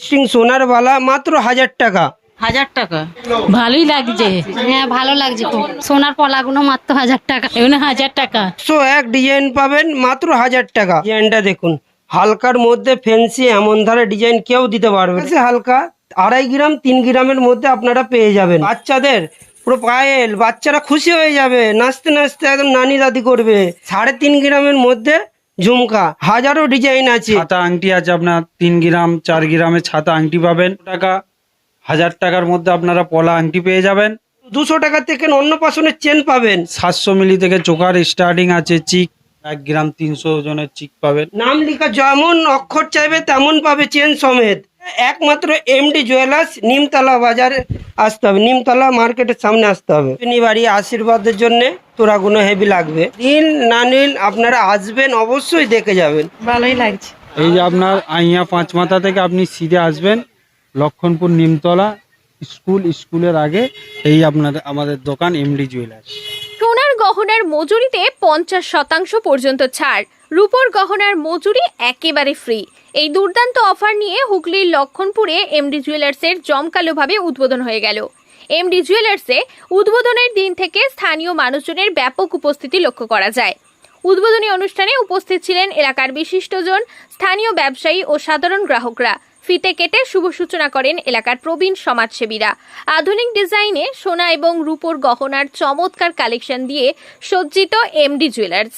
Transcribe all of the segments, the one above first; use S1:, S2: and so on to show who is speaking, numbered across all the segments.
S1: String সোনার বালা মাত্র হাজার টাকা।
S2: হাজার টাকা।
S3: ভালোই লাগছে।
S4: হ্যাঁ ভালো লাগছে খুব। সোনার পলাগুলো মাত্র হাজার টাকা।
S3: এগুলো হাজার টাকা।
S1: একশো এক ডিজাইন পাবেন মাত্র হাজার টাকা। ডিজাইনটা দেখুন। হালকার মধ্যে ফ্যান্সি এমন ধারে ডিজাইন কেউ দিতে পারবে। হালকা আড়াই গ্রাম তিন গ্রামের মধ্যে আপনারা পেয়ে যাবেন। বাচ্চাদের পুরো পায়েল বাচ্চারা খুশি হয়ে যাবে। নাচতে নাচতে একদম নানি দাদি করবে। সাড়ে তিন গ্রামের মধ্যে ঝুমকা হাজারো ডিজাইন আছে।
S5: ছাতা আংটি আছে আপনার তিন গ্রাম চার গ্রামের ছাতা আংটি পাবেন। টাকা হাজার টাকার মধ্যে আপনারা পলা আংটি পেয়ে যাবেন।
S1: দুশো টাকা থেকে অন্নপ্রাশনের চেন পাবেন।
S5: সাতশো মিলি থেকে চোখার স্টার্টিং আছে চিক। এক গ্রাম তিনশো জনের চিক পাবেন।
S1: নাম লেখা যেমন অক্ষর চাইবে তেমন পাবে চেন সমেত। একমাত্র এমডি জুয়েলার্স নিমতলা বাজারে আসতে হবে। নিমতলা মার্কেটের সামনে আসতে হবে। তিনি বাড়ি আশীর্বাদের জন্য তোরাগুলো হেভি লাগবে। নীল না নীল আপনারা আসবেন অবশ্যই দেখে যাবেন।
S2: ভালোই লাগছে।
S5: এই যে আপনার আইয়া পাঁচ মাথা থেকে আপনি সিধে আসবেন লক্ষণপুর নিমতলা স্কুল স্কুলের আগে এই আপনাদের আমাদের দোকান এমডি জুয়েলার্স
S6: সোনার গহনার মজুরিতে পঞ্চাশ শতাংশ পর্যন্ত ছাড়। রূপোর গহনার মজুরি একেবারে ফ্রি এই দুর্দান্ত অফার নিয়ে হুগলির লক্ষণপুরে এমডি জুয়েলার্সের জমকালোভাবে উদ্বোধন হয়ে গেল। এমডি জুয়েলার্সে উদ্বোধনের দিন থেকে স্থানীয় মানুষজনের ব্যাপক উপস্থিতি লক্ষ্য করা যায়। উদ্বোধনী অনুষ্ঠানে উপস্থিত ছিলেন এলাকার বিশিষ্টজন স্থানীয় ব্যবসায়ী ও সাধারণ গ্রাহকরা। ফিতে কেটে শুভ সূচনা করেন এলাকার প্রবীণ সমাজসেবীরা। আধুনিক ডিজাইনে সোনা এবং রূপোর গহনার চমৎকার কালেকশন দিয়ে সজ্জিত এমডি জুয়েলার্স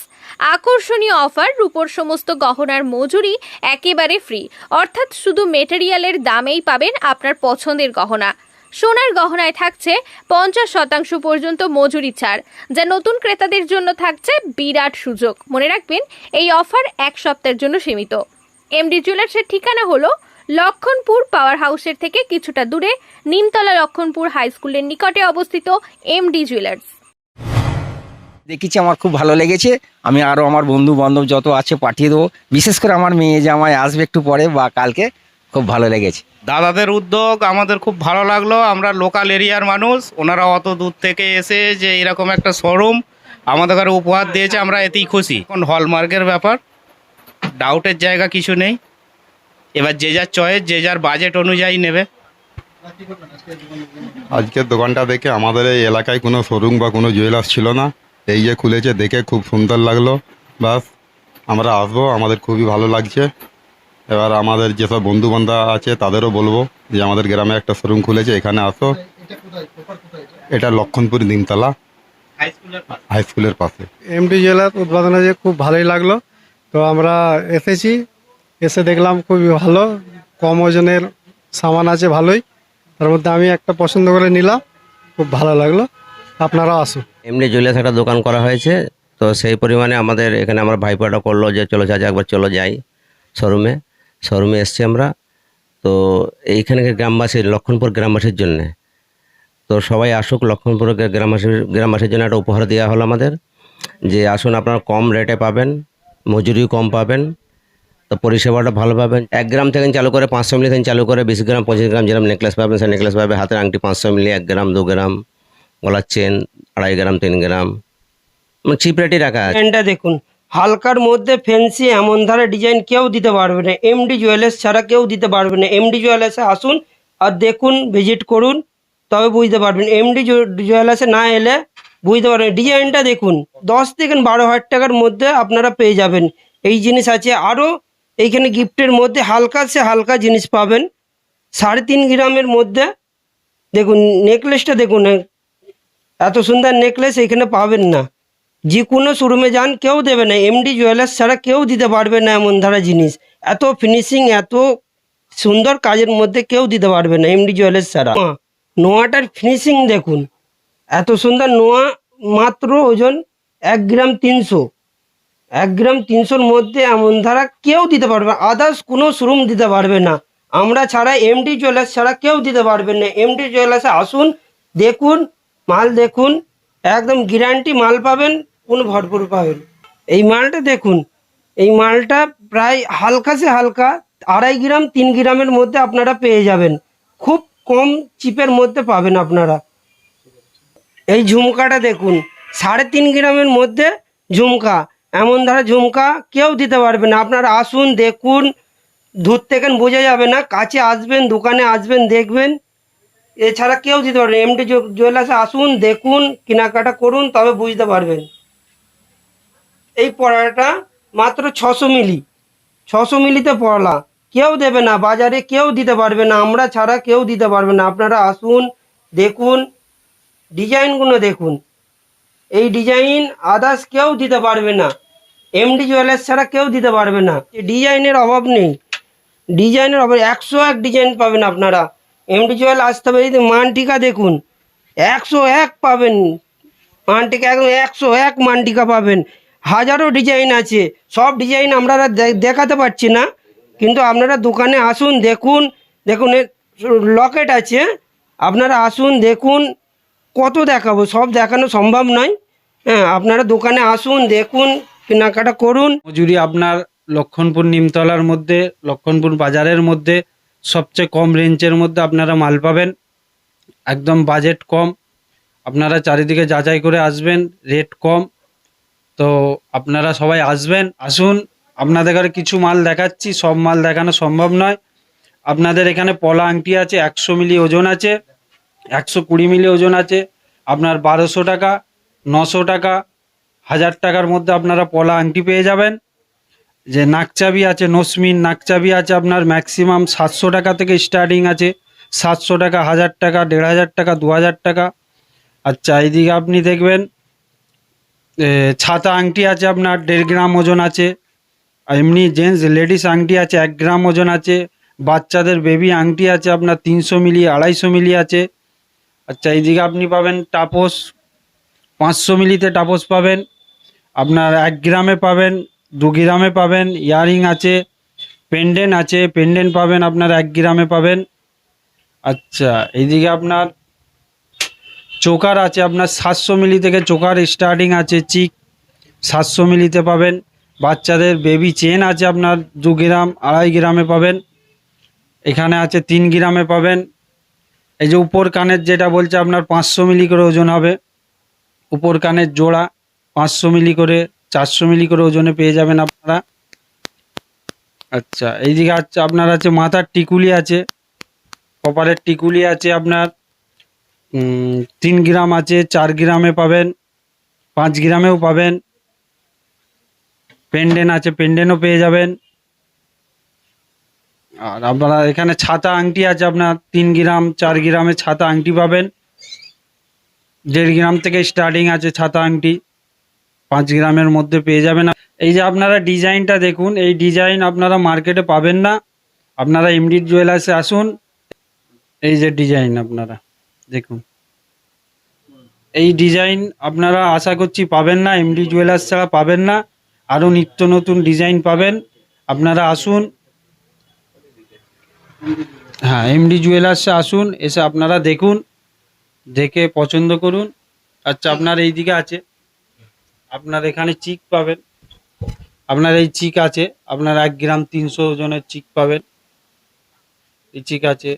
S6: আকর্ষণীয় অফার, রূপোর সমস্ত গহনার মজুরি একেবারে ফ্রি অর্থাৎ শুধু মেটেরিয়ালের দামেই পাবেন আপনার পছন্দের গহনা। সোনার গহনায় থাকছে পঞ্চাশ শতাংশ পর্যন্ত মজুরি ছাড়, যা নতুন ক্রেতাদের জন্য থাকছে বিরাট সুযোগ। মনে রাখবেন, এই অফার এক সপ্তাহের জন্য সীমিত। এমডি জুয়েলার্সের ঠিকানা হলো লক্ষণপুর পাওয়ার হাউসের থেকে কিছুটা দূরে, নিমতলা লক্ষণপুর হাই স্কুলের নিকটে অবস্থিত এমডি জুয়েলার্স
S7: দেখেছি আমার খুব ভালো লেগেছে। আমি আরও আমার বন্ধু বান্ধব যত আছে পাঠিয়ে দেবো। বিশেষ করে আমার মেয়ে জামাই আসবে একটু পরে বা কালকে খুব ভালো লেগেছে।
S8: দাদাদের উদ্যোগ আমাদের খুব ভালো লাগল। আমরা লোকাল এরিয়ার মানুষ ওনারা অত দূর থেকে এসে যে এরকম একটা শোরুম আমাদের ঘরে উপহার দিয়েছে আমরা এতেই খুশি। এখন হলমার্কের ব্যাপার ডাউটের জায়গা কিছু নেই। এবার যে যার চয়েস যে যার বাজেট অনুযায়ী নেবে।
S9: আজকের দোকানটা দেখে আমাদের এই এলাকায় কোনো শোরুম বা কোনো জুয়েলার্স ছিল না। এই যে খুলেছে, দেখে খুব সুন্দর লাগল। বাস, আমরা আসব, আমাদের খুবই ভালো লাগছে। এবার আমাদের যেসব বন্ধু বান্ধব আছে, তাদেরও বলব যে আমাদের গ্রামে একটা শোরুম খুলেছে, এখানে আসো। এটা লক্ষণপুর নিমতলা
S8: হাই স্কুলের পাশে।
S9: হাই স্কুলের পাশে
S10: এমডি জেলার উদ্বোধন হয়েছে খুব ভালোই লাগল। তো আমরা এসেছি, এসে দেখলাম খুবই ভালো, কম ওজনের সামান আছে ভালোই। তার মধ্যে আমি একটা পছন্দ করে নিলাম, খুব ভালো লাগল। আপনারাও আসুন।
S11: এমনি জুয়েলার্স একটা দোকান করা হয়েছে। তো সেই পরিমাণে আমাদের এখানে আমার ভাইপোটা করল যে, চলো চাচা, একবার চলো যাই শোরুমে। শোরুমে এসছি আমরা। তো এইখানে গ্রামবাসী, লক্ষণপুর গ্রামবাসীর জন্যে। তো সবাই আসুক, লক্ষণপুর গ্রা- গ্রামবাসীর গ্রামবাসীর জন্য একটা উপহার দেওয়া হলো আমাদের। যে, আসুন, আপনারা কম রেটে পাবেন, মজুরিও কম পাবেন, তো পরিষেবাটা ভালো পাবেন। এক গ্রাম থেকে চালু করে পাঁচশো মিলি থেকে চালু করে বিশ গ্রাম, পঁচিশ গ্রাম যেরকম নেকলেস পাবেন, সেই নেকলেস পাবে হাতের আংটি পাঁচশো মিলি, এক গ্রাম, দু গ্রাম, গলার চেন আড়াই গ্রাম, তিন গ্রাম। মানে চিপ রেটই রাখা আছে।
S1: ডিজাইনটা দেখুন, হালকার মধ্যে ফ্যান্সি এমন ধারে ডিজাইন কেউ দিতে পারবে না। এমডি জুয়েলার্স ছাড়া কেউ দিতে পারবে না। এমডি জুয়েলার্সে আসুন আর দেখুন ভিজিট করুন, তবে বুঝতে পারবেন। এমডি জুয়েলার্সে না এলে বুঝতে পারবেন। ডিজাইনটা দেখুন, দশ থেকে বারো হাজার টাকার মধ্যে আপনারা পেয়ে যাবেন। এই জিনিস আছে আরও এইখানে গিফটের মধ্যে হালকা সে হালকা জিনিস পাবেন। সাড়ে তিন গ্রামের মধ্যে, দেখুন নেকলেসটা দেখুন এত সুন্দর নেকলেস এখানে পাবেন না। যে কোনো শোরুমে যান কেউ দেবে না। এমডি জুয়েলার্স ছাড়া কেউ দিতে পারবে না এমন ধারা জিনিস। এত ফিনিশিং এত সুন্দর কাজের মধ্যে কেউ দিতে পারবে না এমডি জুয়েলার্স ছাড়া। নোয়াটার ফিনিশিং দেখুন। এত সুন্দর নোয়া মাত্র ওজন এক গ্রাম তিনশো। এক গ্রাম তিনশোর মধ্যে এমন ধারা কেউ দিতে পারবে না। আদার্স কোনো শোরুম দিতে পারবে না। আমরা ছাড়া এমডি জুয়েলার্স ছাড়া কেউ দিতে পারবে না। এমডি জুয়েলার্সে আসুন দেখুন মাল দেখুন, একদম গ্যারান্টি মাল পাবেন, কোনো ভরপুর পাবেন। এই মালটা দেখুন, এই মালটা প্রায় হালকা সে হালকা, আড়াই গ্রাম, তিন গ্রামের মধ্যে আপনারা পেয়ে যাবেন। খুব কম চিপের মধ্যে পাবেন আপনারা। এই ঝুমকাটা দেখুন, সাড়ে তিন গ্রামের মধ্যে ঝুমকা। এমন ধারা ঝুমকা কেউ দিতে পারবে না। আপনারা আসুন, দেখুন, দূর থেকে বোঝা যাবে না। কাছে আসবেন, দোকানে আসবেন, দেখবেন। এছাড়া কেউ দিতে পারবে এমডি জুয়েলার্সে আসুন, দেখুন, কেনাকাটা করুন, তবে বুঝতে পারবেন। এই পড়াটা মাত্র ছশো মিলি। ছশো মিলিতে পড়লা। কেউ দেবে না, বাজারে কেউ দিতে পারবে না, আমরা ছাড়া কেউ দিতে পারবে না। আপনারা আসুন, দেখুন, ডিজাইনগুলো দেখুন। এই ডিজাইন আদার্স কেউ দিতে পারবে না। এমডি জুয়েলার্স ছাড়া কেউ দিতে পারবে না। ডিজাইনের অভাব নেই। ডিজাইনের অভাব, একশো এক ডিজাইন পাবেন আপনারা। এমডি জুয়েল আসতে হবে, এই যে মানটিকা দেখুন, একশো এক পাবেন। মানটিকা একদম একশো এক মানটিকা পাবেন। হাজারো ডিজাইন আছে, সব ডিজাইন আমরা দেখাতে পারছি না, কিন্তু আপনারা দোকানে আসুন, দেখুন দেখুন লকেট আছে, আপনারা আসুন, দেখুন, কত দেখাবো, সব দেখানো সম্ভব নয়। হ্যাঁ আপনারা দোকানে আসুন, দেখুন, কেনাকাটা করুন।
S5: মজুরি আপনার লক্ষণপুর নিমতলার মধ্যে, লক্ষণপুর বাজারের মধ্যে সবচেয়ে কম রেঞ্জের মধ্যে আপনারা মাল পাবেন। একদম বাজেট কম। আপনারা চারিদিকে যাচাই করে আসবেন রেট কম। তো আপনারা সবাই আসবেন, আসুন। আপনাদের ঘরে কিছু মাল দেখাচ্ছি, সব মাল দেখানো সম্ভব নয়। আপনাদের এখানে পলা আংটি আছে, একশো মিলি ওজন আছে, একশো কুড়ি মিলি ওজন আছে। আপনার বারোশো টাকা, নশো টাকা, হাজার টাকার মধ্যে আপনারা পলা আংটি পেয়ে যাবেন। যে নাকচাবি আছে, নসমিন নাকচাবি আছে, আপনার ম্যাক্সিমাম সাতশো টাকা থেকে স্টার্টিং আছে। সাতশো টাকা, হাজার টাকা, দেড় হাজার টাকা, দু হাজার টাকা। আচ্ছা এইদিকে আপনি দেখবেন ছাতা আংটি আছে আপনার, দেড় গ্রাম ওজন আছে। আর এমনি জেন্টস লেডিস আংটি আছে, এক গ্রাম ওজন আছে। বাচ্চাদের বেবি আংটি আছে আপনার তিনশো মিলি, আড়াইশো মিলি আছে। আচ্ছা এইদিকে আপনি পাবেন টাপস, পাঁচশো মিলিতে টাপস পাবেন। আপনার এক গ্রামে পাবেন দু গ্রামে পাবেন, ইয়ারিং আছে, পেন্ডেন্ট আছে, পেন্ডেন্ট পাবেন আপনার এক গ্রামে পাবেন। আচ্ছা এইদিকে আপনার চোকার আছে, আপনার সাতশো মিলি থেকে চোকার স্টার্টিং আছে, চিক সাতশো মিলিতে পাবেন। বাচ্চাদের বেবি চেন আছে আপনার দু গ্রাম, আড়াই গ্রামে পাবেন। এখানে আছে তিন গ্রামে পাবেন। এই যে উপর কানের যেটা বলছে আপনার পাঁচশো মিলি করে ওজন হবে। উপর কানের জোড়া পাঁচশো মিলি করে চারশো মিলি করে ওজনে পেয়ে যাবেন আপনারা। আচ্ছা এইদিকে আছে আপনার আছে মাথার টিকুলি আছে কপারের টিকুলি আছে আপনার। তিন গ্রাম আছে, চার গ্রামে পাবেন, পাঁচ গ্রামেও পাবেন। পেন্ডেন আছে পেন্ডেনও পেয়ে যাবেন। আর আপনারা এখানে ছাতা আংটি আছে আপনার, তিন গ্রাম, চার গ্রামে ছাতা আংটি পাবেন। দেড় গ্রাম থেকে স্টার্টিং আছে ছাতা আংটি। পাঁচ গ্রামের মধ্যে পেয়ে যাবেন এই যে আপনারা ডিজাইনটা দেখুন, এই ডিজাইন আপনারা মার্কেটে পাবেন না। আপনারা এমডি জুয়েলার্সে আসুন, এই যে ডিজাইন আপনারা, দেখুন। এই ডিজাইন আপনারা আশা করছি পাবেন না এমডি জুয়েলার্স ছাড়া পাবেন না। আরও নিত্য নতুন ডিজাইন পাবেন, আপনারা আসুন। হ্যাঁ এমডি জুয়েলার্সে আসুন, এসে আপনারা দেখুন, দেখে পছন্দ করুন। আচ্ছা আপনার এই দিকে আছে। আপনার এখানে চিক পাবেন। আপনার এই চিক আছে, আপনার এক গ্রাম তিনশো ওজনের চিক পাবেন। এই চিক আছে।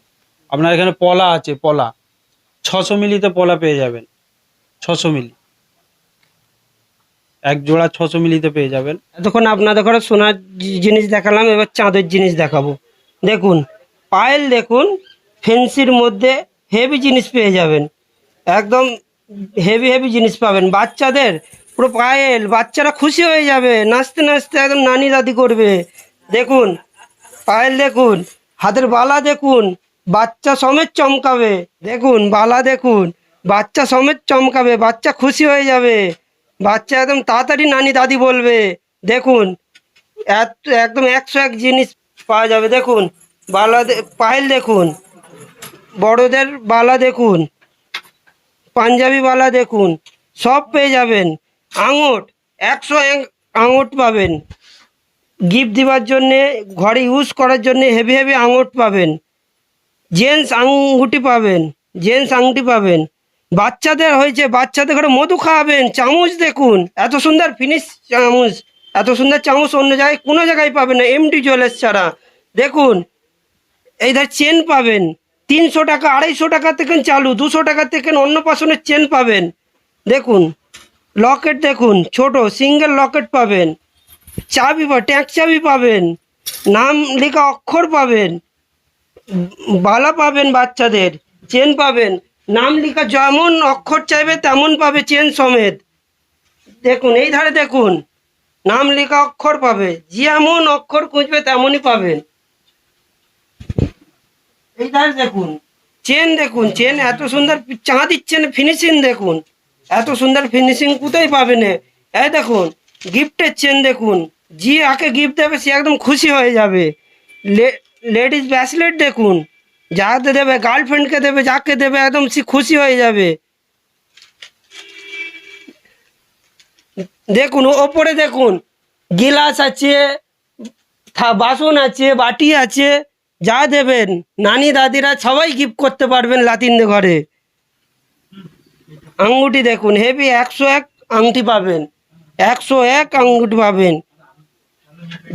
S5: আপনার এখানে পলা আছে, পলা। ছশো মিলিতে পলা পেয়ে যাবেন। ছশো মিলি। এক জোড়া ছশো মিলিতে পেয়ে যাবেন।
S1: এতক্ষণ আপনাদের ঘরে সোনার জিনিস দেখালাম, এবার চাঁদের জিনিস দেখাবো। দেখুন, পায়েল দেখুন, ফেন্সির মধ্যে হেভি জিনিস পেয়ে যাবেন। একদম হেভি হেভি জিনিস পাবেন। বাচ্চাদের পুরো পায়েল, বাচ্চারা খুশি হয়ে যাবে। নাচতে নাচতে একদম নানি দাদি করবে। দেখুন, পায়েল দেখুন, হাতের বালা দেখুন, বাচ্চা সমেত চমকাবে। দেখুন, বালা দেখুন, বাচ্চা সমেত চমকাবে, বাচ্চা খুশি হয়ে যাবে। বাচ্চা একদম তাড়াতাড়ি নানি দাদি বলবে। দেখুন, এত, একদম একশো এক জিনিস পাওয়া যাবে। দেখুন, বালা পায়েল দেখুন, বড়দের বালা দেখুন, পাঞ্জাবি বালা দেখুন, সব পেয়ে যাবেন। আঙট একশো এক আঙট পাবেন। গিফট দেওয়ার জন্যে ঘরে ইউজ করার জন্যে হেভি হেভি আঙট পাবেন। জেন্টস আঙ্গুটি পাবেন। জেন্টস আংটি পাবেন। বাচ্চাদের হয়েছে, বাচ্চাদের ঘরে মধু খাওয়াবেন। চামচ দেখুন, এত সুন্দর ফিনিশ চামচ, এত সুন্দর চামচ অন্য জায়গায়, কোনো জায়গায় পাবেন না এমডি জুয়েলার্স ছাড়া। দেখুন, এই ধর চেন পাবেন। তিনশো টাকা, আড়াইশো টাকা থেকে চালু, দুশো টাকা থেকে অন্নপ্রাশনের চেন পাবেন। দেখুন লকেট দেখুন, ছোট সিঙ্গেল লকেট পাবেন। চাবি পা ট্যাঙ্ক চাবি পাবেন। নাম লেখা অক্ষর পাবেন। বালা পাবেন বাচ্চাদের, চেন পাবেন। নাম লেখা যেমন অক্ষর চাইবে, তেমন পাবে চেন সমেত। দেখুন, এই ধারে দেখুন, নাম লেখা অক্ষর পাবে। যেমন অক্ষর খুঁজবে, তেমনই পাবেন। এই ধারে দেখুন, চেন দেখুন, চেন এত সুন্দর চাঁদির চেন ফিনিশিং দেখুন। এত সুন্দর ফিনিশিং কোথায় পাবেন এ? এই দেখুন গিফটের চেন দেখুন। যে আকে গিফট দেবে, সে একদম খুশি হয়ে যাবে। লেডিস ব্যাসলেট দেখুন। যাকে দেবে গার্লফ্রেন্ডকে দেবে, যাকে দেবে, একদম সে খুশি হয়ে যাবে। দেখুন, ওপরে দেখুন, গিলাস আছে বাসন আছে, বাটি আছে, যা দেবেন। নানি, দাদিরা সবাই গিফট করতে পারবেন লাতিনদের ঘরে। আঙ্গুটি দেখুন হেভি একশো এক আংটি পাবেন। একশো এক আঙ্গুটি পাবেন।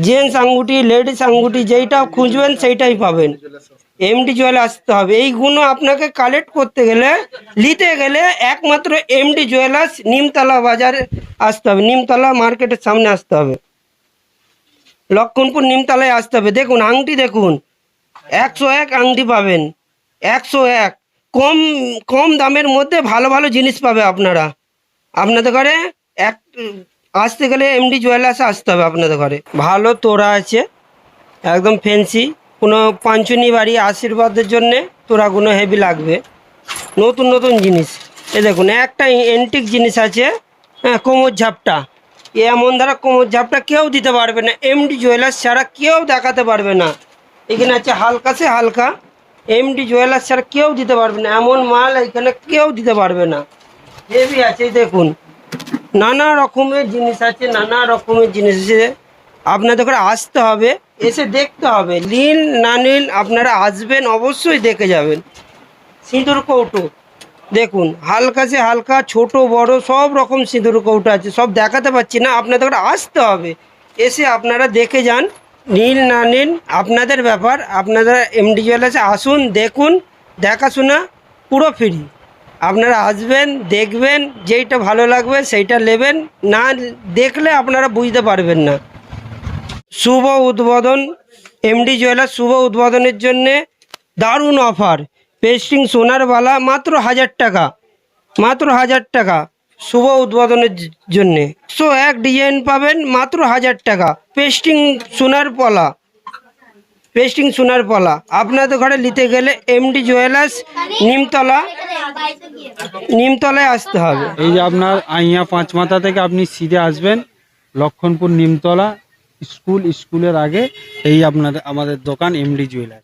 S1: জেন্টস আঙ্গুটি লেডিস আঙ্গুটি যেইটা খুঁজবেন সেইটাই পাবেন। এমডি জুয়েল আসতে হবে। এইগুলো আপনাকে কালেক্ট করতে গেলে, নিতে গেলে একমাত্র এমডি জুয়েলার্স নিমতলা বাজারে আসতে হবে। নিমতলা মার্কেটের সামনে আসতে হবে। লক্ষণপুর নিমতলায় আসতে হবে। দেখুন আংটি দেখুন। একশো এক আংটি পাবেন। একশো এক। কম কম দামের মধ্যে ভালো ভালো জিনিস পাবে আপনারা। আপনাদের ঘরে এক, আসতে গেলে এমডি জুয়েলার্সে আসতে হবে আপনাদের ঘরে। ভালো তোরা আছে, একদম ফ্যান্সি কোনো পাঞ্চনি বাড়ি আশীর্বাদের জন্যে তোড়াগুলো হেভি লাগবে। নতুন নতুন জিনিস। এ দেখুন, একটা এন্টিক জিনিস আছে হ্যাঁ কোমর ঝাপটা। এমন দ্বারা কোমর ঝাপটা কেউ দিতে পারবে না। এমডি জুয়েলার্স ছাড়া কেউ দেখাতে পারবে না। এখানে আছে হালকা সে হালকা। এমডি জুয়েলার্স ছাড়া কেউ দিতে পারবে না। এমন মাল এখানে কেউ দিতে পারবে না। হেভি আছে, দেখুন। নানা রকমের জিনিস আছে, নানা রকমের জিনিস আছে। আপনাদের করে আসতে হবে, এসে দেখতে হবে। নীল না নীল আপনারা আসবেন, অবশ্যই দেখে যাবেন। সিঁদুর কৌটো, দেখুন। হালকা সে হালকা, ছোট, বড়, সব রকম সিঁদুর কৌটো আছে। সব দেখাতে পাচ্ছি না, আপনাদের আসতে হবে। এসে আপনারা দেখে যান। নীল না নিন আপনাদের ব্যাপার, আপনারা এমডি জুয়েলার্সে আসুন, দেখুন, দেখাশোনা, পুরো ফ্রি আপনারা আসবেন, দেখবেন, যেইটা ভালো লাগবে সেইটা নেবেন, না দেখলে আপনারা বুঝতে পারবেন না। শুভ উদ্বোধন এমডি জুয়েলার্স শুভ উদ্বোধনের জন্যে দারুণ অফার পেস্টিং সোনার বালা মাত্র হাজার টাকা, মাত্র হাজার টাকা। শুভ উদ্বোধনের জন্যে। একশো এক ডিজাইন পাবেন মাত্র হাজার টাকা। পেস্টিং সোনার পলা। পেস্টিং সোনার পলা। আপনাদের ঘরে নিতে গেলে এমডি জুয়েলার্স নিমতলা, নিমতলায় আসতে হবে।
S5: এই যে আপনার আইয়া পাঁচ মাথা থেকে আপনি সিধে আসবেন, লক্ষণপুর নিমতলা, স্কুল, স্কুলের আগে, এই আপনাদের, আমাদের দোকান এমডি জুয়েলার্স